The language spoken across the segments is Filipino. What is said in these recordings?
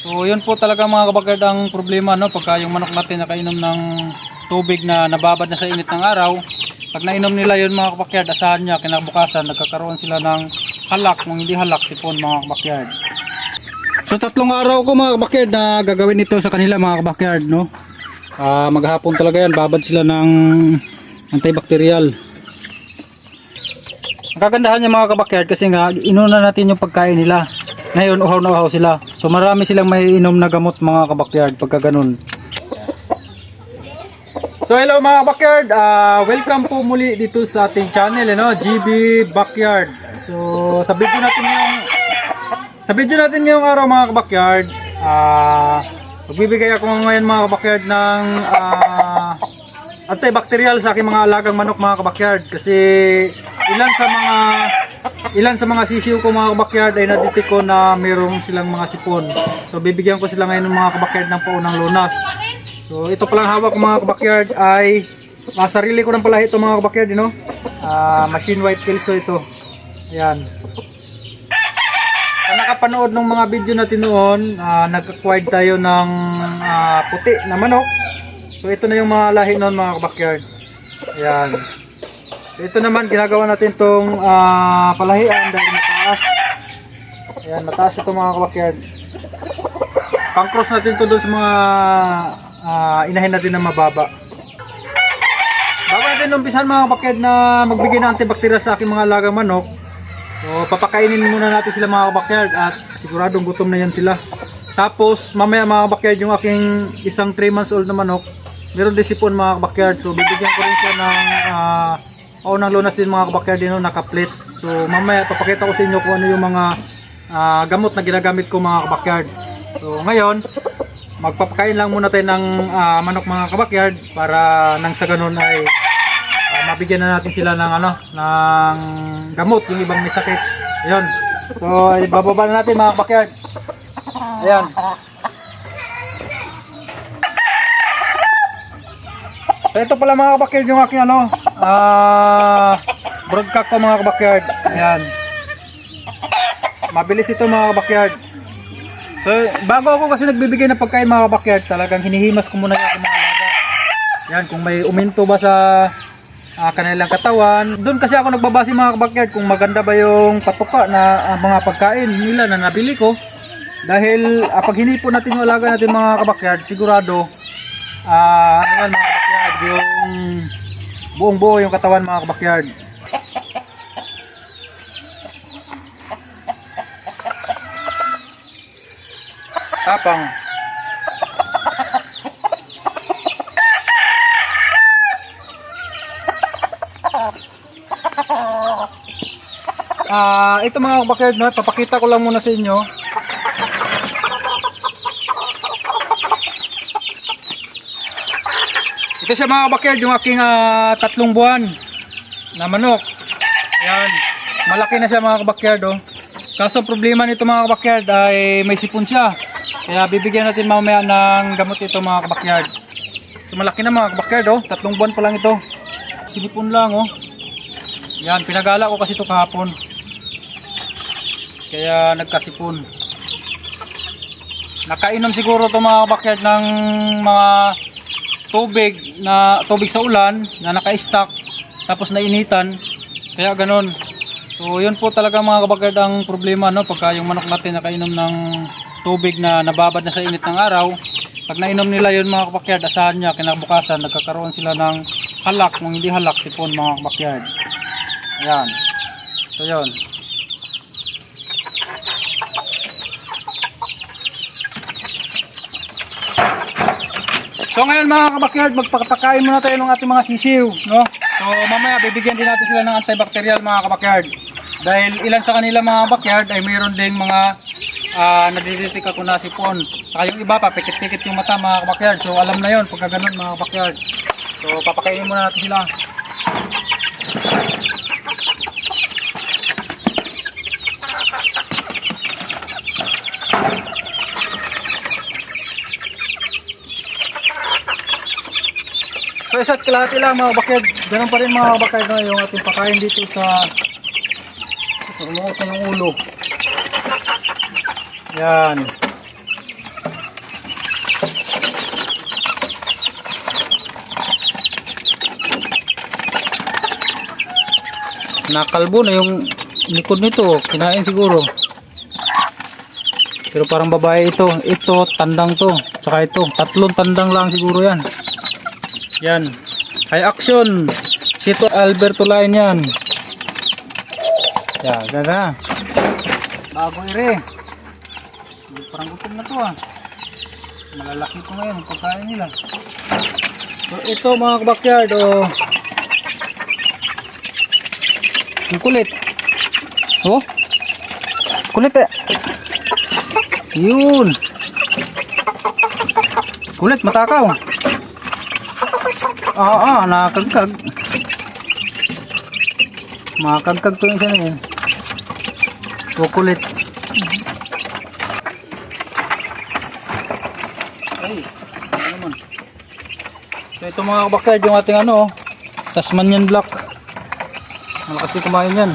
So yun po talaga mga kabakard ang problema no pagka yung manok natin nakainom ng tubig na nababad na sa init ng araw. Pag nainom nila yun mga kabakyard, asahan niya kinabukasan nagkakaroon sila ng halak, kung hindi halak sipon mga kabakyard. So tatlong araw ko mga kabakyard na gagawin ito sa kanila mga kabakyard no. Ah, maghapon talaga yan, babad sila ng antibacterial. Ang kagandahan niya mga kabakyard kasi nga inuna natin yung pagkain nila. Ngayon uhaw na uhaw sila. So marami silang may inom na gamot mga kabakyard pagka ganun. So hello mga backyard, Ah, welcome po muli dito sa ating channel, ano, GB Backyard. So sa video natin yung sa video natin ngayong araw mga backyard, ah magbibigay ako ngayon mga backyard ng ah, antibacterial sa aking mga alagang manok mga kabakyard kasi ilan sa mga ilan sa mga sisiw ko mga kabakyard ay nadetect ko na mayroong silang mga sipon. So bibigyan ko sila ngayon ng mga kabakyard ng paunang lunas. So ito palang hawak ko mga kabakyard ay ah, sarili ko ng pala ito mga kabakyard, you know? Ah, machine white kelso ito. Ayan. Sa nakapanood ng mga video natin noon, ah, nag-acquired tayo ng ah, puti na manok. So ito na yung mga lahi noon mga kabakyard. Ayan. So ito naman ginagawa natin tong ah, palahian dahil mataas. Ayan, mataas ito mga kabakyard. Pang-cross natin to doon sa mga ah, inahin natin na mababa. Bago natin umpisan mga kabakyard na magbigay ng antibacterial sa aking mga alagang manok, So, papakainin muna natin sila mga kabakyard at siguradong gutom na yan sila. Tapos, mamaya mga kabakyard, yung aking isang 3 months old na manok, meron din sipon mga kabakyard. So, bibigyan ko rin siya ng uh, paunang lunas din mga kabakyard din, no, naka-plate. So, mamaya papakita ko sa inyo kung ano yung mga ah, gamot na ginagamit ko mga kabakyard. So, ngayon, magpapakain lang muna tayo ng ah, manok mga kabakyard para nang sa ganun ay Ah, mabigyan na natin sila ng ano, ng gamot yung ibang may sakit. Ayun. So, ay, na natin mga backyard. Ayan. So, ito pala mga backyard yung aking ano, ah, broadcock ko mga backyard. Ayan. Mabilis ito mga backyard. So, bago ako kasi nagbibigay ng pagkain mga backyard, talagang hinihimas ko muna yung aking mga alaga. Yan, kung may uminto ba sa ah, kanilang katawan. Doon kasi ako nagbabase mga kabakyard kung maganda ba yung patuka na ah, mga pagkain nila na nabili ko. Dahil ah, pag hinipo natin yung alaga natin mga kabakyard, sigurado ah ano mga kabakyard, yung buong buo yung katawan mga kabakyard. Tapang. Ah, ito mga kabakyard, no, papakita ko lang muna sa inyo. Ito siya mga kabakyard, yung aking ah, tatlong buwan na manok. Ayan, malaki na siya mga kabakyard, oh. Kaso problema nito mga kabakyard ay may sipon siya. Kaya bibigyan natin mamaya ng gamot ito mga kabakyard. So, malaki na mga kabakyard, oh. Tatlong buwan pa lang ito. Sinipon lang, oh. Yan, pinagala ko kasi ito kahapon. Kaya nagkasipon. Nakainom siguro ito mga kabakyard ng mga tubig na tubig sa ulan na naka-stack tapos nainitan. Kaya ganun. So yun po talaga mga kabakyard ang problema no pagka yung manok natin nakainom ng tubig na nababad na sa init ng araw. Pag nainom nila yun mga kabakyard, asahan niya kinabukasan nagkakaroon sila ng halak, kung hindi halak sipon mga kabakyard. Ayan. So yun. So ngayon mga kabakyard, magpapakain muna tayo ng ating mga sisiw, no? So mamaya bibigyan din natin sila ng antibacterial mga kabakyard. Dahil ilan sa kanila mga kabakyard ay mayroon ding mga uh, nadiditik ako na sipon. Saka yung iba pa, pikit-pikit yung mata mga kabakyard. So alam na yon pagka ganun mga kabakyard. So papakainin muna natin sila. So isa't kalahati lang mga bakid. Ganun pa rin mga bakid na yung ating pakain dito sa sa umuot ng ulo. Yan. Nakalbo na yung likod nito. Kinain siguro. Pero parang babae ito. Ito, tandang to. Tsaka ito. Tatlong tandang lang siguro yan. Yan. High action. Sito Alberto Line yan. Yan, gaga. Bago ire. Parang gutom na to ah. Malalaki ko ngayon ang pagkain nila. So ito mga kabakyard oh. Ang kulit. Oh. Kulit eh. Yun. Kulit matakaw. Ah, nakakagkag. Makakagkag to yung isa na yun. So kulit. Ay, ano naman. So ito mga kabakyard yung ating ano, Tasmanian Black. Malakas din kumain yan.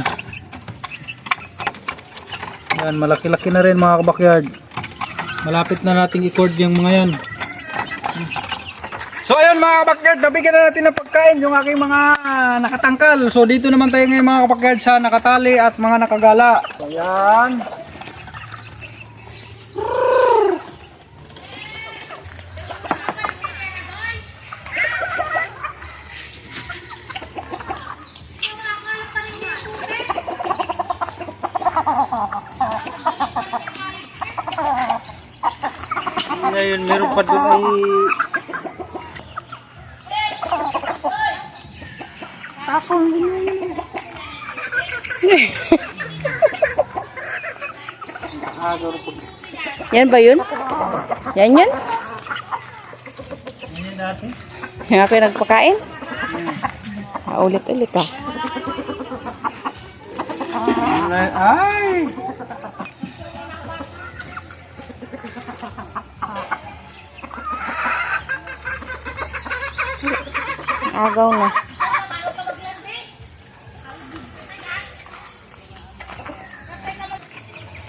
Yan, malaki-laki na rin mga kabakyard. Malapit na nating i-cord yung mga yan. So ayun mga kabakyard, nabigyan na natin ng pagkain yung aking mga nakatangkal. So dito naman tayo ngayon mga kabakyard sa nakatali at mga nakagala. So ayan. Ngayon meron pa doon ay Yan ba yun? Yan yun? Yan ako yung nagpakain? Ah, ulit-ulit ah. Ay! Agaw na.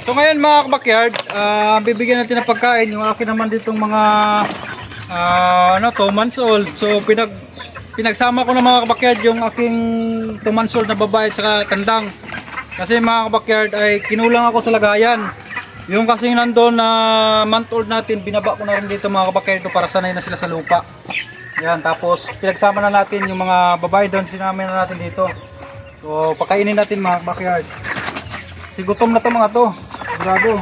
So ngayon mga kabakyard, ah, bibigyan natin ng pagkain yung akin naman ditong mga ah, ano, 2 months old. So pinag pinagsama ko ng mga kabakyard yung aking 2 months old na babae saka tandang. Kasi mga kabakyard ay kinulang ako sa lagayan. Yung kasing nandoon na month old natin, binaba ko na rin dito mga kabakyard ito para sanay na sila sa lupa. Yan, tapos pinagsama na natin yung mga babae doon, sinama na natin dito. So pakainin natin mga kabakyard. Si gutom na to mga to. Sigurado.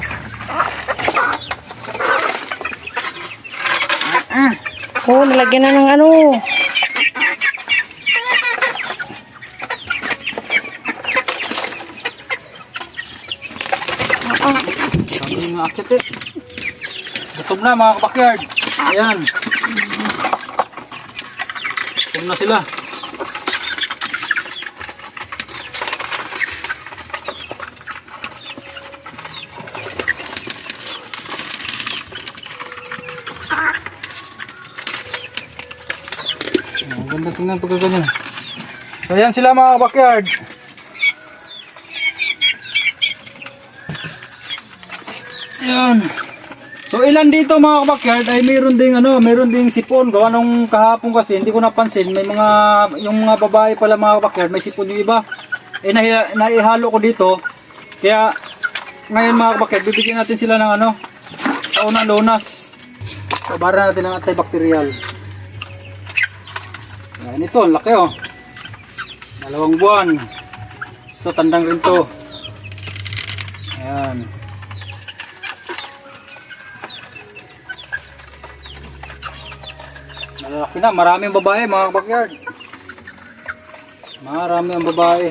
Oh, nalagyan na ng ano. Sabi ng mga akit eh. Gutom na mga kabakyard. Ayan. Gutom na sila. Ang ganda tingnan pagka ganyan. So ayan sila mga kabakyard. Ayan. So ilan dito mga kabakyard ay mayroon ding ano, mayroon ding sipon. Gawa nung kahapon kasi hindi ko napansin, may mga yung mga babae pala mga kabakyard, may sipon yung iba. Eh nahi, naihalo ko dito. Kaya ngayon mga kabakyard, bibigyan natin sila ng ano, sa unang lunas. So bara natin ng antibacterial. Ayan ito, ang laki oh. Dalawang buwan. Ito, tandang rin to. Ayan. Malaki na, marami ang babae mga kabakyard. Marami ang babae.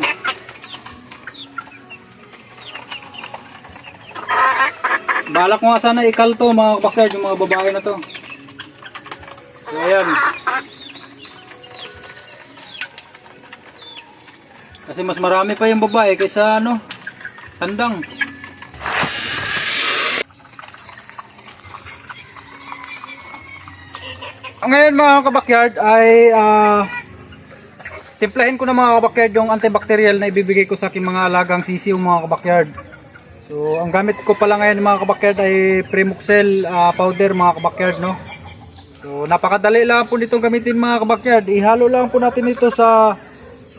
Balak nga sana ikal to mga kabakyard, yung mga babae na to. So ayan. Kasi mas marami pa yung babae kaysa ano, tandang. Ngayon mga kabakyard ay ah, timplahin ko na mga kabakyard yung antibacterial na ibibigay ko sa aking mga alagang sisiw mga kabakyard. So ang gamit ko pala ngayon mga kabakyard ay Primuxel ah, powder mga kabakyard no. So napakadali lang po nitong gamitin mga kabakyard. Ihalo lang po natin ito sa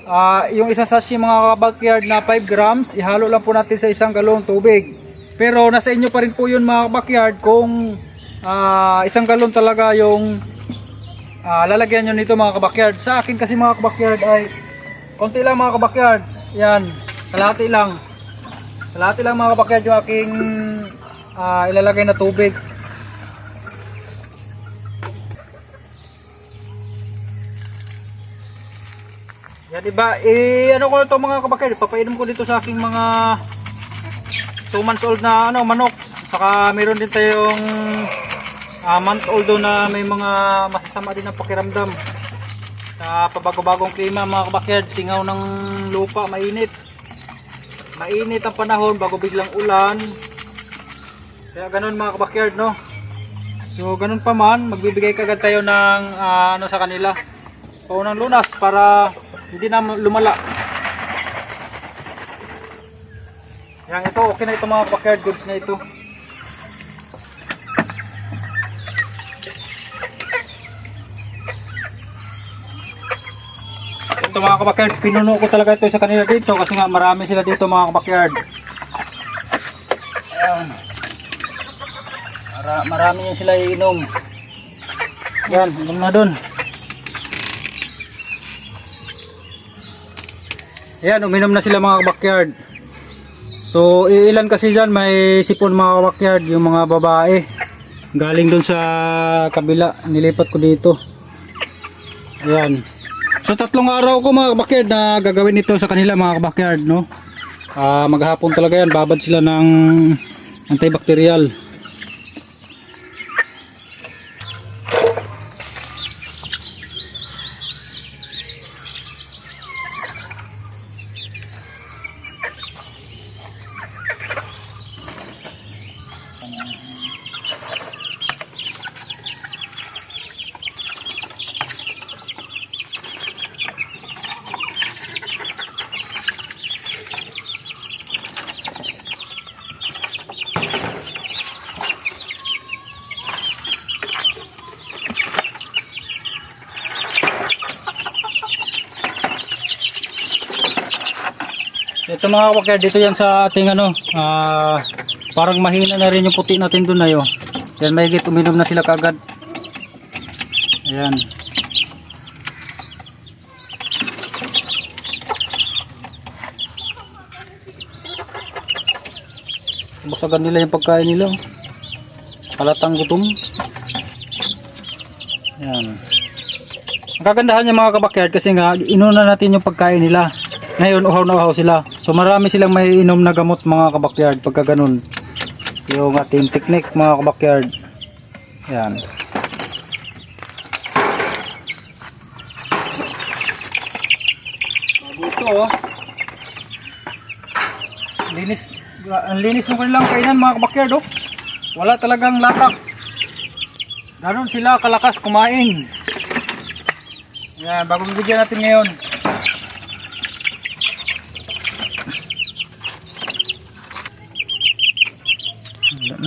Ah, yung isang sachet mga backyard na 5 grams, ihalo lang po natin sa isang galong tubig. Pero nasa inyo pa rin po yun mga backyard kung ah, isang galon talaga yung ah, lalagyan nyo nito mga kabakyard. Sa akin kasi mga kabakyard ay konti lang mga kabakyard. Yan, kalahati lang. Kalahati lang mga kabakyard yung aking ah, ilalagay na tubig. Diba, eh ano ko ito mga kabakyard, papainom ko dito sa aking mga 2 months old na ano manok. Saka meron din tayong ah, month old na may mga masasama din ang pakiramdam. Sa pabago-bagong klima mga kabakyard, singaw ng lupa, mainit. Mainit ang panahon bago biglang ulan. Kaya ganun mga kabakyard no. So ganun pa man, magbibigay kagad tayo ng ah, ano sa kanila. Paunang lunas para hindi na lumala. Yan ito, okay na ito mga backyard goods na ito. Ito mga kabakyard, pinuno ko talaga ito sa kanila dito kasi nga marami sila dito mga kabakyard. Ayan. Mara, marami yan sila iinom. Yan, inom na dun. Ayan, uminom na sila mga backyard. So, ilan kasi dyan, may sipon mga backyard, yung mga babae. Galing dun sa kabila, nilipat ko dito. Ayan. So, tatlong araw ko mga backyard na gagawin ito sa kanila mga backyard, no? Ah, maghapon talaga yan, babad sila ng antibacterial. Mga kabakyan, dito yan sa ating ano, ah, parang mahina na rin yung puti natin doon na yun. Yan may uminom na sila kagad. Ayan. Basagan nila yung pagkain nila. oh. Halatang gutom. Ayan. Ang kagandahan niya mga kabakyard kasi nga inuna natin yung pagkain nila. Ngayon uhaw na uhaw sila. So marami silang may inom na gamot mga kabakyard pagka ganun. Yung ating technique mga kabakyard. Yan. Dito oh. Linis. Ang linis ng kanilang kainan mga kabakyard oh. Wala talagang latak. Ganon sila kalakas kumain. Yan, bagong bigyan natin ngayon.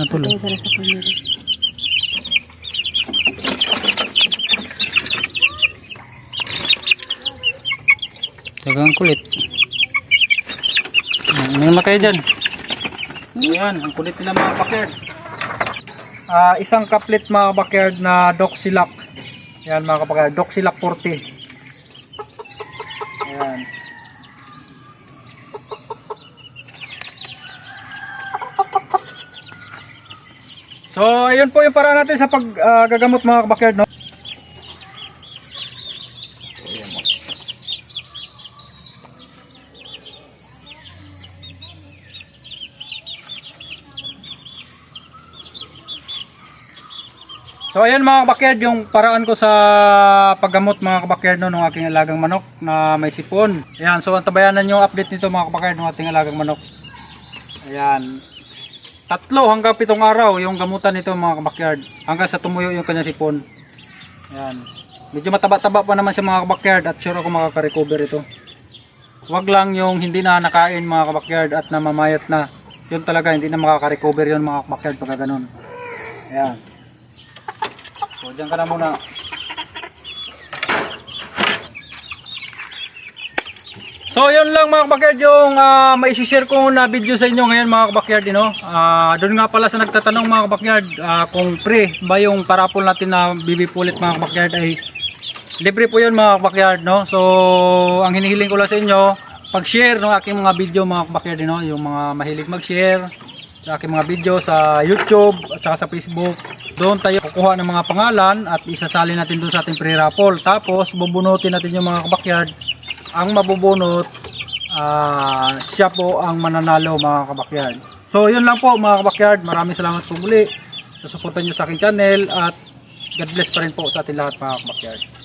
Wala na tuloy. Ito sa camera. Tagang kulit. Ano na kayo dyan? Ayan, ang kulit nila mga backyard. Ah, isang kaplit mga backyard na Doxilac. Ayan mga backyard, Doxilac 40. Ayan. So, ayun po yung paraan natin sa paggagamot mga backyard, no? So ayan mga kabakyard yung paraan ko sa paggamot mga kabakyard no, ng aking alagang manok na may sipon. Ayan, so antabayanan yung update nito mga kabakyard ng ating alagang manok. Ayan. Tatlo hanggang pitong araw yung gamutan nito mga kabakyard. Hanggang sa tumuyo yung kanyang sipon. Ayan. Medyo mataba-taba pa naman siya mga kabakyard at sure ako makaka-recover ito. Huwag lang yung hindi na nakain mga kabakyard at namamayat na. Yun talaga hindi na makaka-recover yun mga kabakyard pagka ganun. Ayan. So, dyan ka na muna. So yun lang mga kabakyard yung uh, maisishare ko na video sa inyo ngayon mga kabakyard you know? Ah, doon nga pala sa nagtatanong mga kabakyard ah, kung free ba yung parapol natin na bibipulit mga kabakyard ay libre po yun mga kabakyard no. So ang hinihiling ko lang sa inyo pag-share ng aking mga video mga kabakyard you know? yung mga mahilig mag-share sa aking mga video sa YouTube at saka sa Facebook. Doon tayo kukuha ng mga pangalan at isasali natin doon sa ating pre-raffle. Tapos bubunutin natin yung mga kabakyard. Ang mabubunot, ah, siya po ang mananalo mga kabakyard. So yun lang po mga kabakyard. Maraming salamat po muli sa suporta nyo sa aking channel at God bless pa rin po sa ating lahat mga kabakyard.